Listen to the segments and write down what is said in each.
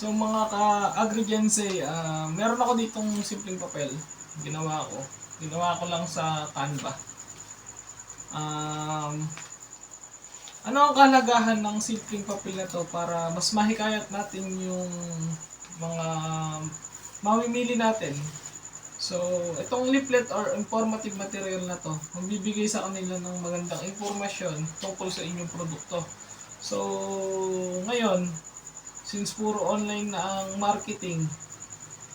So mga ka-agrigense, ah meron ako ditong simpleng papel. Ginawa ko. Ginawa ko lang sa Canva. Um, ano ang kalagahan ng simpleng papel na to para mas mahikayat natin yung mga mamimili natin. So, itong leaflet or informative material na to, magbibigay sa kanila ng magandang impormasyon tungkol sa inyong produkto. So, ngayon, since puro online na ang marketing,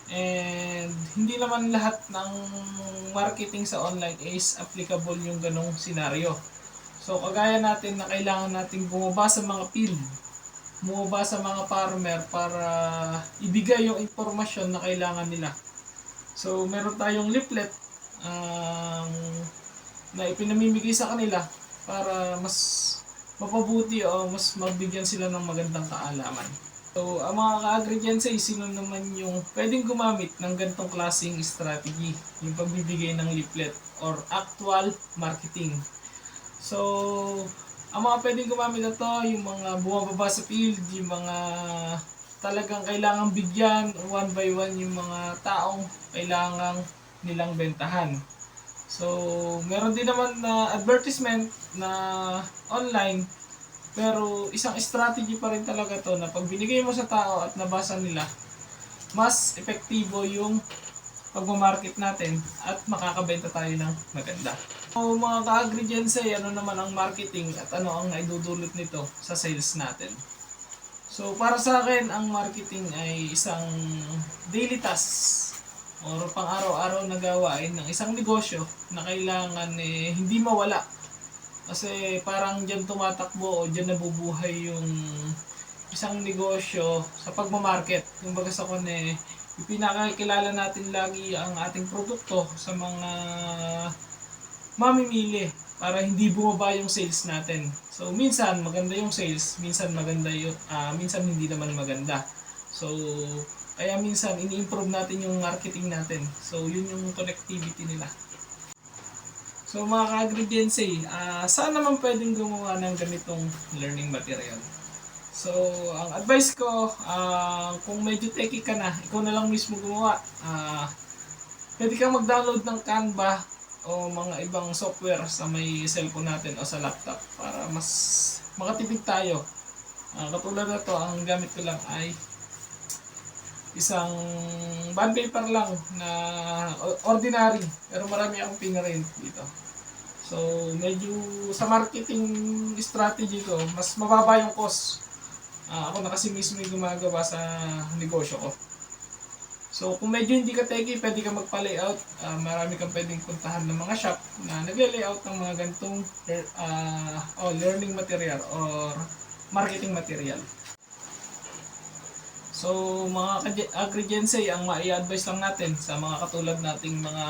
and hindi naman lahat ng marketing sa online is applicable yung ganong senaryo. So, kagaya natin na kailangan natin bumaba sa mga field, bumaba sa mga farmer para ibigay yung impormasyon na kailangan nila. So, meron tayong leaflet ang na ipinamimigay sa kanila para mas mapabuti o mas mabigyan sila ng magandang kaalaman. So, ang mga ka-agrigense, sino naman yung pwedeng gumamit ng ganitong klaseng strategy, yung pagbibigay ng leaflet or actual marketing. So, ang mga pwedeng gumamit na to, yung mga bumababa sa field, yung mga talagang kailangang bigyan one by one yung mga taong kailangang nilang bentahan. So, meron din naman na advertisement na online pero isang strategy pa rin talaga to na pag binigay mo sa tao at nabasa nila, mas epektibo yung pagmamarket natin at makakabenta tayo ng maganda. So mga ka-agrigense, ano naman ang marketing at ano ang naidudulot nito sa sales natin. So para sa akin, ang marketing ay isang daily task or pang araw-araw na gawain ng isang negosyo na kailangan eh, hindi mawala kasi parang dyan tumatakbo o dyan nabubuhay yung isang negosyo sa pagmamarket. Kumbaga sa kun eh, ipinakakilala natin lagi ang ating produkto sa mga mamimili para hindi bumaba yung sales natin. So minsan maganda yung sales, minsan maganda yung ah, minsan hindi naman maganda. So kaya minsan ini-improve natin yung marketing natin. So yun yung connectivity nila. So mga ka-agrigense, ah saan naman pwedeng gumawa ng ganitong learning material? So, ang advice ko, ah kung medyo techy ka na, ikaw na lang mismo gumawa. Ah pwede kang mag-download ng Canva o mga ibang software sa may cellphone natin o sa laptop para mas makatipid tayo. Ah, katulad na to, ang gamit ko lang ay isang bond paper lang na ordinary pero marami akong pinarint dito. So, medyo sa marketing strategy ko, mas mababa yung cost. Ah, ako na kasi mismo yung gumagawa sa negosyo ko. So, kung medyo hindi ka techy, pwede ka magpa-layout. Ah, marami kang pwedeng puntahan ng mga shop na nagle-layout ng mga ganitong lear- ah, oh, learning material or marketing material. So, mga agrigense, ang mai-advise lang natin sa mga katulad nating mga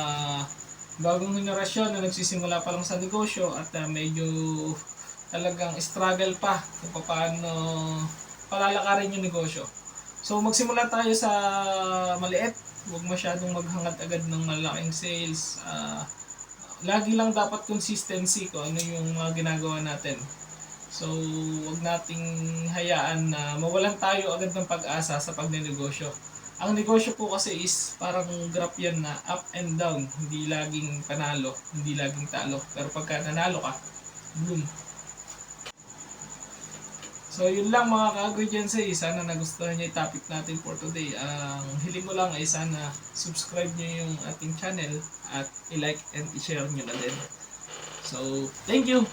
bagong henerasyon na nagsisimula pa lang sa negosyo at ah, medyo talagang struggle pa kung paano palalakarin yung negosyo. So magsimula tayo sa maliit, huwag masyadong maghangad agad ng malaking sales. Ah, lagi lang dapat consistency ko ano yung mga ginagawa natin. So, wag nating hayaan na mawalan tayo agad ng pag-asa sa pagnenegosyo. Ang negosyo po kasi is parang graph yan na up and down. Hindi laging panalo, hindi laging talo. Pero pagka nanalo ka, boom. So, yun lang mga ka-agrigense. Sana nagustuhan niyo yung topic natin for today. Ang hiling ko lang ay sana subscribe niyo yung ating channel at i-like and i-share niyo na din. So, thank you!